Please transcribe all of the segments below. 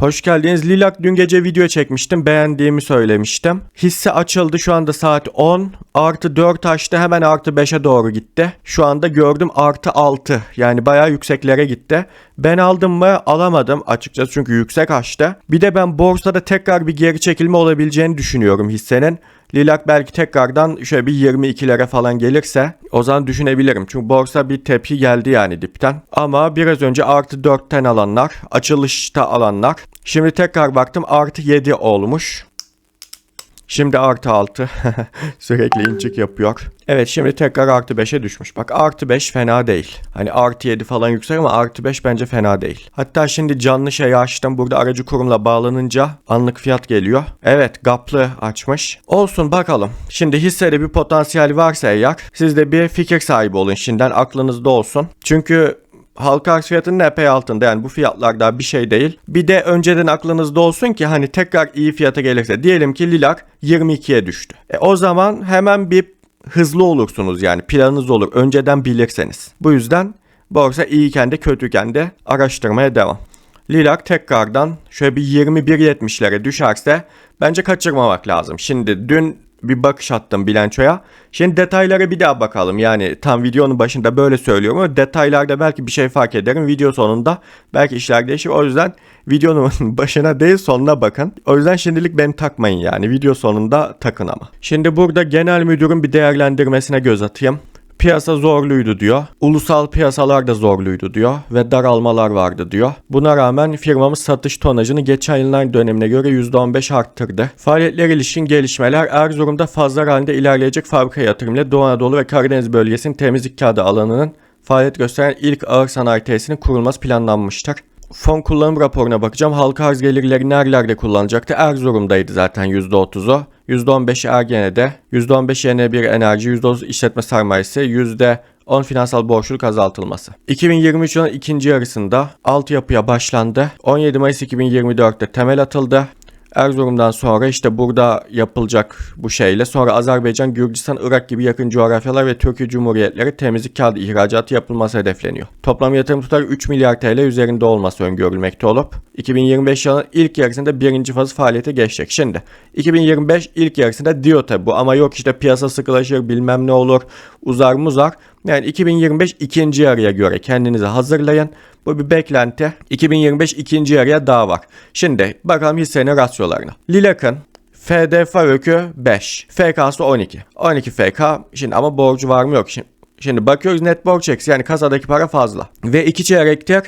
Hoş geldiniz. Lilak dün gece video çekmiştim. Beğendiğimi söylemiştim. Hisse açıldı. Şu anda saat 10. Artı 4 açtı. Hemen artı 5'e doğru gitti. Şu anda gördüm artı 6. Yani bayağı yükseklere gitti. Ben aldım mı? Alamadım açıkçası çünkü yüksek açtı. Bir de ben borsada tekrar bir geri çekilme olabileceğini düşünüyorum hissenin. Lilak belki tekrardan şöyle bir 22'lere falan gelirse o zaman düşünebilirim. Çünkü borsa bir tepki geldi yani dipten. Ama biraz önce artı 4'ten alanlar, açılışta alanlar. Şimdi tekrar baktım artı 7 olmuş. Şimdi artı 6. Sürekli inçik yapıyor. Evet şimdi tekrar artı 5'e düşmüş. Bak artı 5 fena değil. Hani artı 7 falan yüksek ama artı 5 bence fena değil. Hatta şimdi canlı şeyi açtım. Burada aracı kurumla bağlanınca anlık fiyat geliyor. Evet gaplı açmış. Olsun bakalım. Şimdi hissede bir potansiyel varsa eğer siz de bir fikir sahibi olun şimdiden aklınızda olsun. Çünkü halka arz fiyatının epey altında yani bu fiyatlar daha bir şey değil. Bir de önceden aklınızda olsun ki hani tekrar iyi fiyata gelirse diyelim ki Lilak 22'ye düştü. E, o zaman hemen bir hızlı olursunuz yani planınız olur önceden bilirseniz. Bu yüzden borsa iyiyken de kötüyken de araştırmaya devam. Lilak tekrardan şöyle bir 21.70'lere düşerse bence kaçırmamak lazım. Şimdi dün bir bakış attım bilançoya. Şimdi detaylara bir daha bakalım. Yani tam videonun başında böyle söylüyorum ama detaylarda belki bir şey fark ederim. Video sonunda belki işler değişir. O yüzden videonun başına değil sonuna bakın. O yüzden şimdilik beni takmayın yani. Video sonunda takın ama. Şimdi burada genel müdürün bir değerlendirmesine göz atayım. Piyasa zorluydu diyor. Ulusal piyasalar da zorluydu diyor ve daralmalar vardı diyor. Buna rağmen firmamız satış tonajını geçen yıllar dönemine göre %15 arttırdı. Faaliyetler ilişkin gelişmeler Erzurum'da fazla halinde ilerleyecek fabrika yatırımıyla Doğu Anadolu ve Karadeniz bölgesinin temizlik kağıdı alanının faaliyet gösteren ilk ağır sanayi tesisinin kurulması planlanmıştır. Fon kullanım raporuna bakacağım. Halka arz gelirleri nerelerde kullanacaktı? Erzurum'daydı zaten %30'u. %15 Ergene'de, %15 YN1 enerji, %30 işletme sermayesi, %10 finansal borçluluk azaltılması. 2023 yılının ikinci yarısında altyapıya başlandı. 17 Mayıs 2024'te temel atıldı. Erzurum'dan sonra işte burada yapılacak bu şeyle sonra Azerbaycan, Gürcistan, Irak gibi yakın coğrafyalar ve Türkiye Cumhuriyetleri temizlik kağıdı ihracatı yapılması hedefleniyor. Toplam yatırım tutarı 3 milyar TL üzerinde olması öngörülmekte olup 2025 yılının ilk yarısında birinci fazı faaliyete geçecek. Şimdi 2025 ilk yarısında diyor tabi bu ama yok işte piyasa sıkılaşır bilmem ne olur uzar muzar. Yani 2025 ikinci yarıya göre kendinizi hazırlayın. Bu bir beklenti. 2025 ikinci yarıya daha var. Şimdi bakalım hissenin rasyolarına. Lilak'ın FD öykü 5. FK'sı 12. 12 FK. Şimdi ama borcu var mı yok. Şimdi, şimdi bakıyoruz net borç eksi yani kasadaki para fazla. Ve iki çeyrektir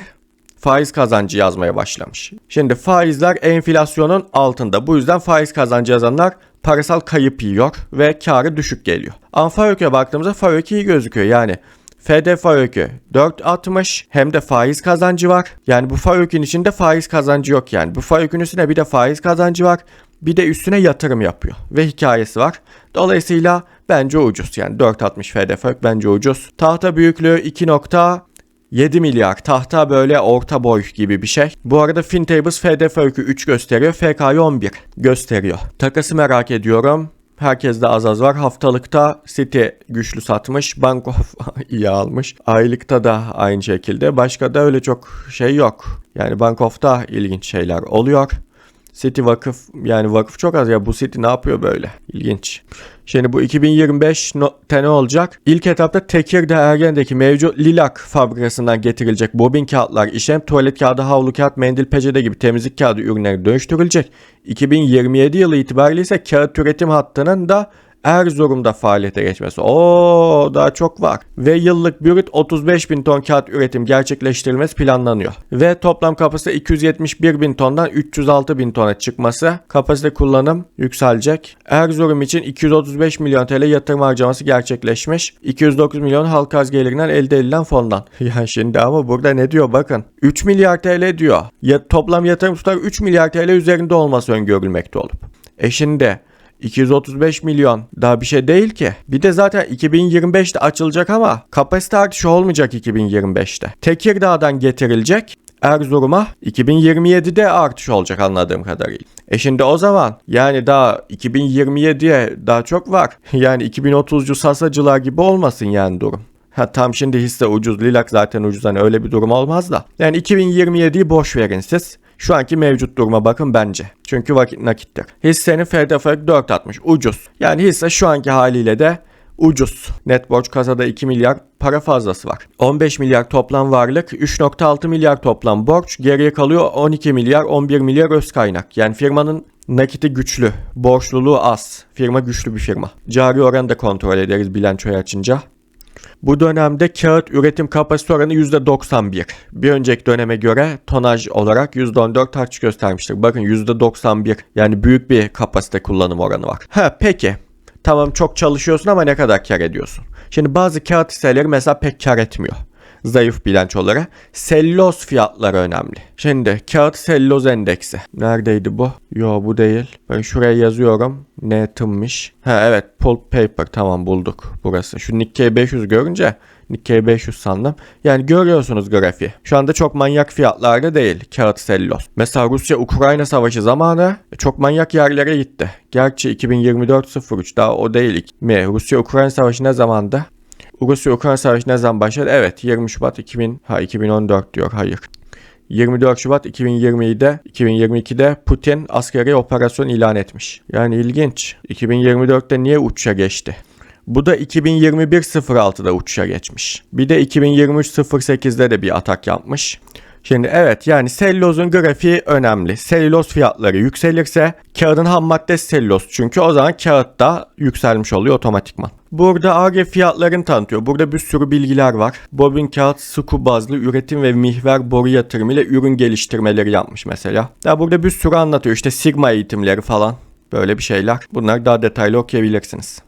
faiz kazancı yazmaya başlamış. Şimdi faizler enflasyonun altında. Bu yüzden faiz kazancı yazanlar parasal kayıp yiyor ve karı düşük geliyor. Ama FAÖK'e baktığımızda FAÖK iyi gözüküyor. Yani FD FAÖK'ü 4.60 hem de faiz kazancı var. Yani bu FAÖK'ün içinde faiz kazancı yok yani. Bu FAÖK'ün üstüne bir de faiz kazancı var. Bir de üstüne yatırım yapıyor ve hikayesi var. Dolayısıyla bence ucuz yani 4.60 FD FAÖK bence ucuz. Tahta büyüklüğü 2. 7 milyar tahta böyle orta boy gibi bir şey. Bu arada FinTables FDF öykü 3 gösteriyor. FK'yı 11 gösteriyor. Takası merak ediyorum. Herkes de az az var. Haftalıkta City güçlü satmış. Bank of iyi almış. Aylıkta da aynı şekilde. Başka da öyle çok şey yok. Yani Bank of'ta ilginç şeyler oluyor. City vakıf yani vakıf çok az ya bu City ne yapıyor böyle? İlginç. Şimdi bu 2025 no, ne olacak? İlk etapta Tekirdağ Ergen'deki mevcut Lilak fabrikasından getirilecek bobin kağıtlar, işlem, tuvalet kağıdı, havlu kağıt, mendil, peçete gibi temizlik kağıdı ürünleri dönüştürülecek. 2027 yılı itibariyle ise kağıt üretim hattının da Erzurum'da faaliyete geçmesi. O daha çok var. Ve yıllık brüt 35 bin ton kağıt üretim gerçekleştirilmesi planlanıyor. Ve toplam kapasite 271 bin tondan 306 bin tona çıkması. Kapasite kullanım yükselecek. Erzurum için 235 milyon TL yatırım harcaması gerçekleşmiş. 209 milyon halk arz gelirinden elde edilen fondan. Ya şimdi ama burada ne diyor bakın. 3 milyar TL diyor. Ya, toplam yatırım tutarı 3 milyar TL üzerinde olması öngörülmekte olup. E şimdi 235 milyon daha bir şey değil ki. Bir de zaten 2025'te açılacak ama kapasite artışı olmayacak 2025'te. Tekirdağ'dan getirilecek Erzurum'a 2027'de artış olacak anladığım kadarıyla. E şimdi o zaman yani daha 2027'ye daha çok var. Yani 2030'cu sasacılar gibi olmasın yani durum. Ha tam şimdi hisse ucuz. Lilak zaten ucuz. Hani öyle bir durum olmaz da. Yani 2027'yi boş verin siz. Şu anki mevcut duruma bakın bence. Çünkü vakit nakittir. Hissenin FDF 4.60 ucuz. Yani hisse şu anki haliyle de ucuz. Net borç kasada 2 milyar para fazlası var. 15 milyar toplam varlık, 3.6 milyar toplam borç, geriye kalıyor 12 milyar, 11 milyar öz kaynak. Yani firmanın nakiti güçlü, borçluluğu az. Firma güçlü bir firma. Cari oranı da kontrol ederiz bilançoyu açınca. Bu dönemde kağıt üretim kapasite oranı %91. Bir önceki döneme göre tonaj olarak %14 artış göstermiştir. Bakın %91 yani büyük bir kapasite kullanım oranı var. Ha peki tamam çok çalışıyorsun ama ne kadar kar ediyorsun? Şimdi bazı kağıt hisseleri mesela pek kar etmiyor. Zayıf bilançolara. Selloz fiyatları önemli. Şimdi kağıt selloz endeksi. Neredeydi bu? Yo bu değil. Ben şuraya yazıyorum. Ne tımmış? Ha evet pulp paper tamam bulduk burası. Şu Nikkei 500 görünce Nikkei 500 sandım. Yani görüyorsunuz grafiği. Şu anda çok manyak fiyatlarda değil kağıt selloz. Mesela Rusya-Ukrayna savaşı zamanı çok manyak yerlere gitti. Gerçi 2024-03 daha o değil mi? Rusya-Ukrayna savaşı ne zamandı? Rusya-Ukrayna savaşı ne zaman başladı? Evet 20 Şubat 2000 ha 2014 diyor hayır. 24 Şubat 2020'de 2022'de Putin askeri operasyon ilan etmiş. Yani ilginç. 2024'te niye uçuşa geçti? Bu da 2021-06'da uçuşa geçmiş. Bir de 2023-08'de de bir atak yapmış. Şimdi evet yani sellozun grafiği önemli. Selüloz fiyatları yükselirse kağıdın ham maddesi selüloz çünkü o zaman kağıt da yükselmiş oluyor otomatikman. Burada AG fiyatlarını tanıtıyor. Burada bir sürü bilgiler var. Bobin kağıt sıkı bazlı üretim ve mihver boru yatırımı ile ürün geliştirmeleri yapmış mesela. Ya burada bir sürü anlatıyor. İşte Sigma eğitimleri falan. Böyle bir şeyler. Bunlar daha detaylı okuyabilirsiniz.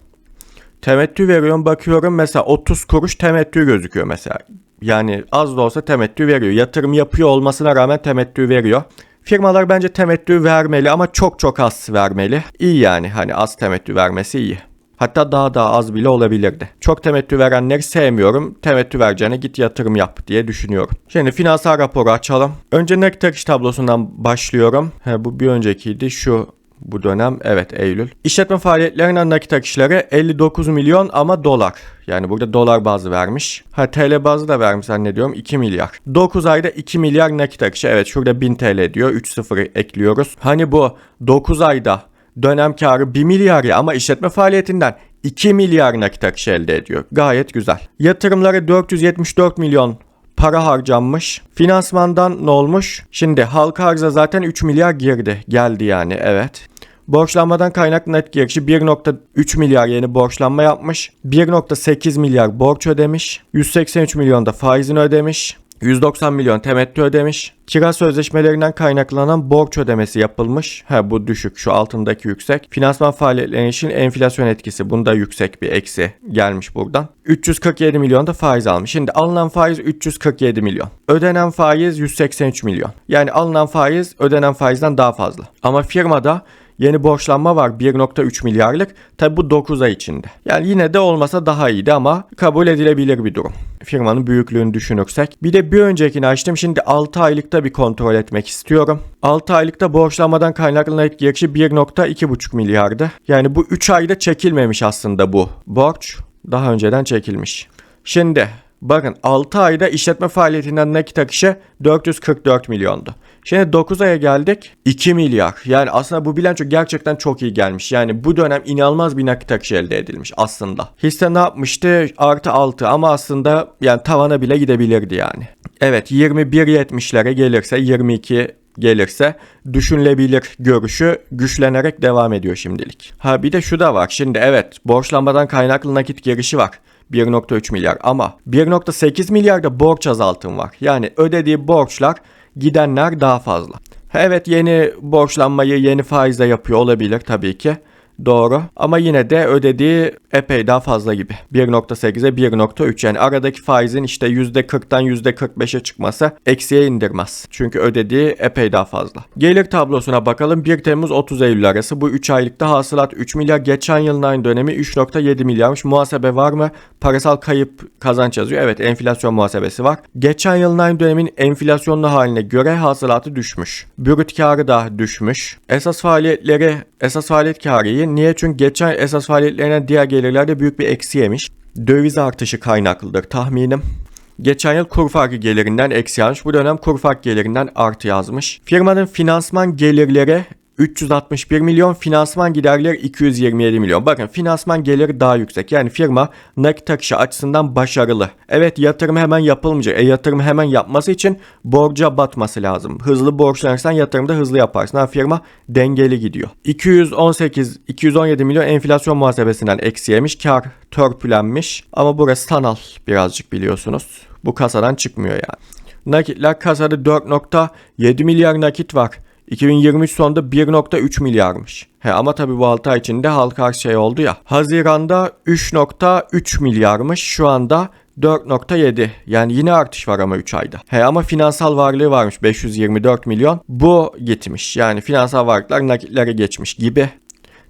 Temettü veriyorum bakıyorum mesela 30 kuruş temettü gözüküyor mesela. Yani az da olsa temettü veriyor. Yatırım yapıyor olmasına rağmen temettü veriyor. Firmalar bence temettü vermeli ama çok çok az vermeli. İyi yani hani az temettü vermesi iyi. Hatta daha daha az bile olabilirdi. Çok temettü verenleri sevmiyorum. Temettü vereceğine git yatırım yap diye düşünüyorum. Şimdi finansal raporu açalım. Önce nakit akış tablosundan başlıyorum. He, bu bir öncekiydi. Şu bu dönem evet Eylül. İşletme faaliyetlerinden nakit akışları 59 milyon ama dolar. Yani burada dolar bazı vermiş. Ha TL bazı da vermiş zannediyorum 2 milyar. 9 ayda 2 milyar nakit akışı. Evet şurada 1000 TL diyor. 3 sıfır ekliyoruz. Hani bu 9 ayda dönem karı 1 milyar ya ama işletme faaliyetinden 2 milyar nakit akışı elde ediyor. Gayet güzel. Yatırımları 474 milyon para harcanmış. Finansmandan ne olmuş? Şimdi halka arıza zaten 3 milyar girdi. Geldi yani evet. Borçlanmadan kaynaklı net girişi 1.3 milyar yeni borçlanma yapmış. 1.8 milyar borç ödemiş. 183 milyon da faizini ödemiş. 190 milyon temettü ödemiş. Kira sözleşmelerinden kaynaklanan borç ödemesi yapılmış. Ha bu düşük şu altındaki yüksek. Finansman faaliyetlerinin için enflasyon etkisi bunda yüksek bir eksi gelmiş buradan. 347 milyon da faiz almış. Şimdi alınan faiz 347 milyon. Ödenen faiz 183 milyon. Yani alınan faiz ödenen faizden daha fazla. Ama firmada Yeni borçlanma var 1.3 milyarlık. Tabi bu 9 ay içinde. Yani yine de olmasa daha iyiydi ama kabul edilebilir bir durum. Firmanın büyüklüğünü düşünürsek. Bir de bir öncekini açtım. Şimdi 6 aylıkta bir kontrol etmek istiyorum. 6 aylıkta borçlanmadan kaynaklanan net girişi 1.2,5 milyardı. Yani bu 3 ayda çekilmemiş aslında bu borç. Daha önceden çekilmiş. Şimdi bakın 6 ayda işletme faaliyetinden nakit akışı 444 milyondu. Şimdi 9 aya geldik 2 milyar. Yani aslında bu bilanço gerçekten çok iyi gelmiş. Yani bu dönem inanılmaz bir nakit akışı elde edilmiş aslında. Hisse ne yapmıştı? Artı 6 ama aslında yani tavana bile gidebilirdi yani. Evet 21.70'lere gelirse 22 gelirse düşünülebilir görüşü güçlenerek devam ediyor şimdilik. Ha bir de şu da var. Şimdi evet borçlanmadan kaynaklı nakit girişi var. 1.3 milyar ama 1.8 milyarda borç azaltım var. Yani ödediği borçlar gidenler daha fazla. Evet yeni borçlanmayı yeni faizle yapıyor olabilir tabii ki. Doğru. Ama yine de ödediği epey daha fazla gibi. 1.8'e 1.3 yani aradaki faizin işte %40'tan %45'e çıkması eksiye indirmez. Çünkü ödediği epey daha fazla. Gelir tablosuna bakalım. 1 Temmuz 30 Eylül arası bu 3 aylıkta hasılat 3 milyar. Geçen yılın aynı dönemi 3.7 milyarmış. Muhasebe var mı? Parasal kayıp kazanç yazıyor. Evet enflasyon muhasebesi var. Geçen yılın aynı dönemin enflasyonlu haline göre hasılatı düşmüş. Brüt karı da düşmüş. Esas faaliyetleri, esas faaliyet karı iyi. Niye? Çünkü geçen esas faaliyetlerine diğer gelirlerde büyük bir eksi yemiş. Döviz artışı kaynaklıdır tahminim. Geçen yıl kur farkı gelirinden eksi yazmış. Bu dönem kur fark gelirinden artı yazmış. Firmanın finansman gelirleri 361 milyon, finansman giderleri 227 milyon. Bakın finansman geliri daha yüksek. Yani firma nakit akışı açısından başarılı. Evet yatırım hemen yapılmayacak. E yatırım hemen yapması için borca batması lazım. Hızlı borçlanırsan yatırımda hızlı yaparsın. Ha firma dengeli gidiyor. 218 217 milyon enflasyon muhasebesinden eksi yemiş. Kar törpülenmiş. Ama burası sanal birazcık biliyorsunuz. Bu kasadan çıkmıyor yani. Nakitler kasada 4.7 milyar nakit var. 2023 sonunda 1.3 milyarmış. He ama tabii bu 6 ay içinde halka arz şey oldu ya. Haziranda 3.3 milyarmış. Şu anda 4.7 yani yine artış var ama 3 ayda. He ama finansal varlığı varmış 524 milyon. Bu gitmiş yani finansal varlıklar nakitlere geçmiş gibi.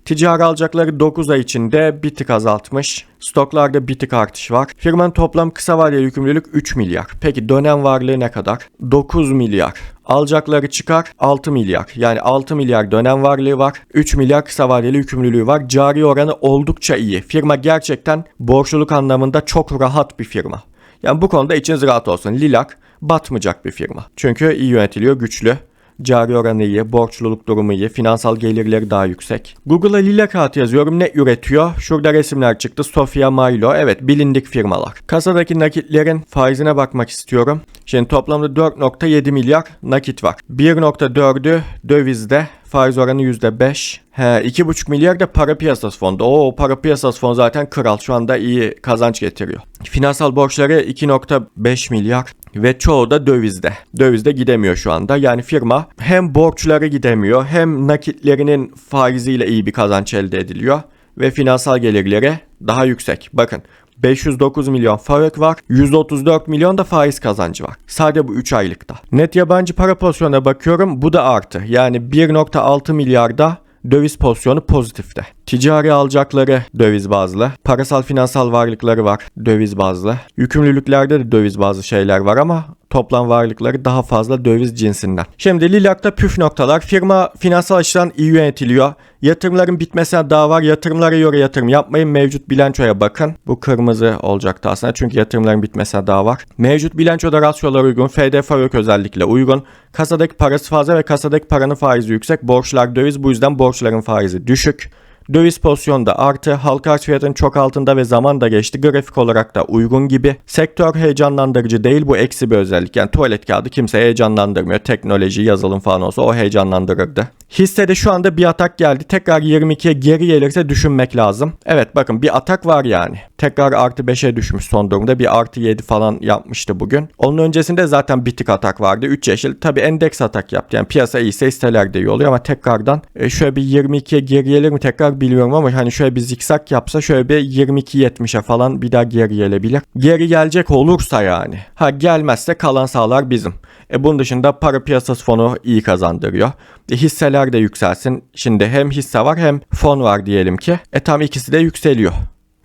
Ticari alacakları 9 ay içinde bir tık azaltmış. Stoklarda bir tık artış var. Firmanın toplam kısa vadeli yükümlülük 3 milyar. Peki dönem varlığı ne kadar? 9 milyar. Alacakları çıkar 6 milyar. Yani 6 milyar dönem varlığı var. 3 milyar kısa vadeli yükümlülüğü var. Cari oranı oldukça iyi. Firma gerçekten borçluluk anlamında çok rahat bir firma. Yani bu konuda içiniz rahat olsun. Lilak batmayacak bir firma. Çünkü iyi yönetiliyor, güçlü. Cari oranı iyi, borçluluk durumu iyi, finansal gelirleri daha yüksek. Google'a Lila kağıt yazıyorum ne üretiyor? Şurada resimler çıktı. Sofia Milo. Evet bilindik firmalar. Kasadaki nakitlerin faizine bakmak istiyorum. Şimdi toplamda 4.7 milyar nakit var. 1.4'ü dövizde faiz oranı %5. He, 2,5 milyar da para piyasası fondu. O para piyasası fonu zaten kral. Şu anda iyi kazanç getiriyor. Finansal borçları 2.5 milyar ve çoğu da dövizde. Dövizde gidemiyor şu anda. Yani firma hem borçları gidemiyor hem nakitlerinin faiziyle iyi bir kazanç elde ediliyor ve finansal gelirleri daha yüksek. Bakın 509 milyon fark var. 134 milyon da faiz kazancı var. Sadece bu 3 aylıkta. Net yabancı para pozisyonuna bakıyorum. Bu da artı. Yani 1.6 milyarda döviz pozisyonu pozitifte. Ticari alacakları döviz bazlı. Parasal finansal varlıkları var döviz bazlı. Yükümlülüklerde de döviz bazlı şeyler var ama toplam varlıkları daha fazla döviz cinsinden. Şimdi Lilak'ta püf noktalar. Firma finansal açıdan iyi yönetiliyor. Yatırımların bitmesine daha var. Yatırımlara göre yatırım yapmayın. Mevcut bilançoya bakın. Bu kırmızı olacaktı aslında çünkü yatırımların bitmesine daha var. Mevcut bilançoda rasyolar uygun. FDF yok özellikle uygun. Kasadaki parası fazla ve kasadaki paranın faizi yüksek. Borçlar döviz bu yüzden borçların faizi düşük. Döviz pozisyonda artı, halka arz fiyatının çok altında ve zaman da geçti. Grafik olarak da uygun gibi. Sektör heyecanlandırıcı değil bu eksi bir özellik. Yani tuvalet kağıdı kimse heyecanlandırmıyor. Teknoloji, yazılım falan olsa o heyecanlandırırdı. Hissede şu anda bir atak geldi. Tekrar 22'ye geri gelirse düşünmek lazım. Evet bakın bir atak var yani. Tekrar artı 5'e düşmüş son durumda. Bir artı 7 falan yapmıştı bugün. Onun öncesinde zaten bir tık atak vardı. 3 yeşil. Tabi endeks atak yaptı. Yani piyasa iyiyse hisseler de iyi oluyor ama tekrardan e, şöyle bir 22'ye geri gelir mi tekrar biliyorum ama hani şöyle bir zikzak yapsa şöyle bir 22-70'e falan bir daha geri gelebilir. Geri gelecek olursa yani. Ha gelmezse kalan sağlar bizim. E bunun dışında para piyasası fonu iyi kazandırıyor. E hisseler de yükselsin. Şimdi hem hisse var hem fon var diyelim ki. E tam ikisi de yükseliyor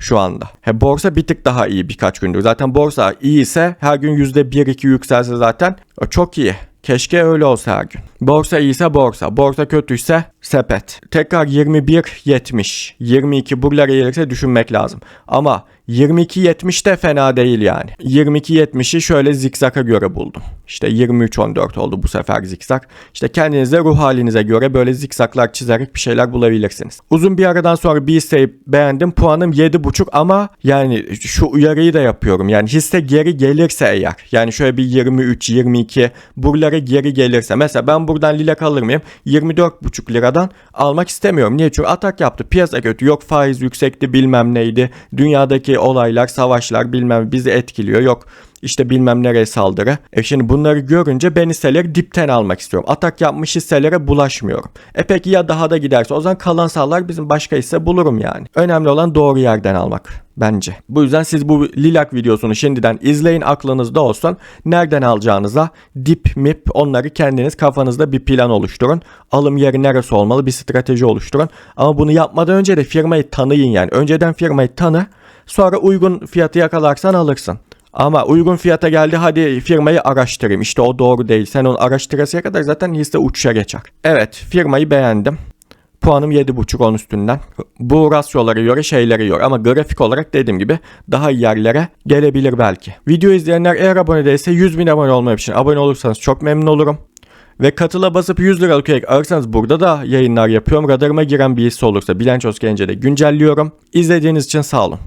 şu anda. He, borsa bir tık daha iyi birkaç gündür. Zaten borsa iyi ise her gün %1-2 yükselse zaten o çok iyi. Keşke öyle olsa her gün. Borsa iyiyse borsa, borsa kötüyse sepet. Tekrar 21 70, 22 buralara gelirse düşünmek lazım. Ama 22.70 de fena değil yani. 22.70'i şöyle zikzaka göre buldum. İşte 23.14 oldu bu sefer zikzak. İşte kendinize ruh halinize göre böyle zikzaklar çizerek bir şeyler bulabilirsiniz. Uzun bir aradan sonra bir hisseyi beğendim. Puanım 7.5 ama yani şu uyarıyı da yapıyorum. Yani hisse geri gelirse eğer. Yani şöyle bir 23, 22 buralara geri gelirse. Mesela ben buradan lila kalır mıyım? 24.5 liradan almak istemiyorum. Niye? Çünkü atak yaptı. Piyasa kötü. Yok faiz yüksekti bilmem neydi. Dünyadaki olaylar, savaşlar bilmem bizi etkiliyor. Yok işte bilmem nereye saldırı. E şimdi bunları görünce ben hisseleri dipten almak istiyorum. Atak yapmış hisselere bulaşmıyorum. E peki ya daha da giderse o zaman kalan sağlar bizim başka hisse bulurum yani. Önemli olan doğru yerden almak bence. Bu yüzden siz bu Lilak videosunu şimdiden izleyin aklınızda olsun. Nereden alacağınıza dip mip onları kendiniz kafanızda bir plan oluşturun. Alım yeri neresi olmalı bir strateji oluşturun. Ama bunu yapmadan önce de firmayı tanıyın yani. Önceden firmayı tanı sonra uygun fiyatı yakalarsan alırsın. Ama uygun fiyata geldi hadi firmayı araştırayım. İşte o doğru değil. Sen onu araştırasıya kadar zaten hisse uçuşa geçer. Evet firmayı beğendim. Puanım 7.5 10 üstünden. Bu rasyolara göre şeylere göre ama grafik olarak dediğim gibi daha iyi yerlere gelebilir belki. Video izleyenler eğer abone değilse 100 bin abone olmam için abone olursanız çok memnun olurum. Ve katıla basıp 100 liralık üyelik alırsanız burada da yayınlar yapıyorum. Radarıma giren bir hisse olursa bilanços gelince de güncelliyorum. İzlediğiniz için sağ olun.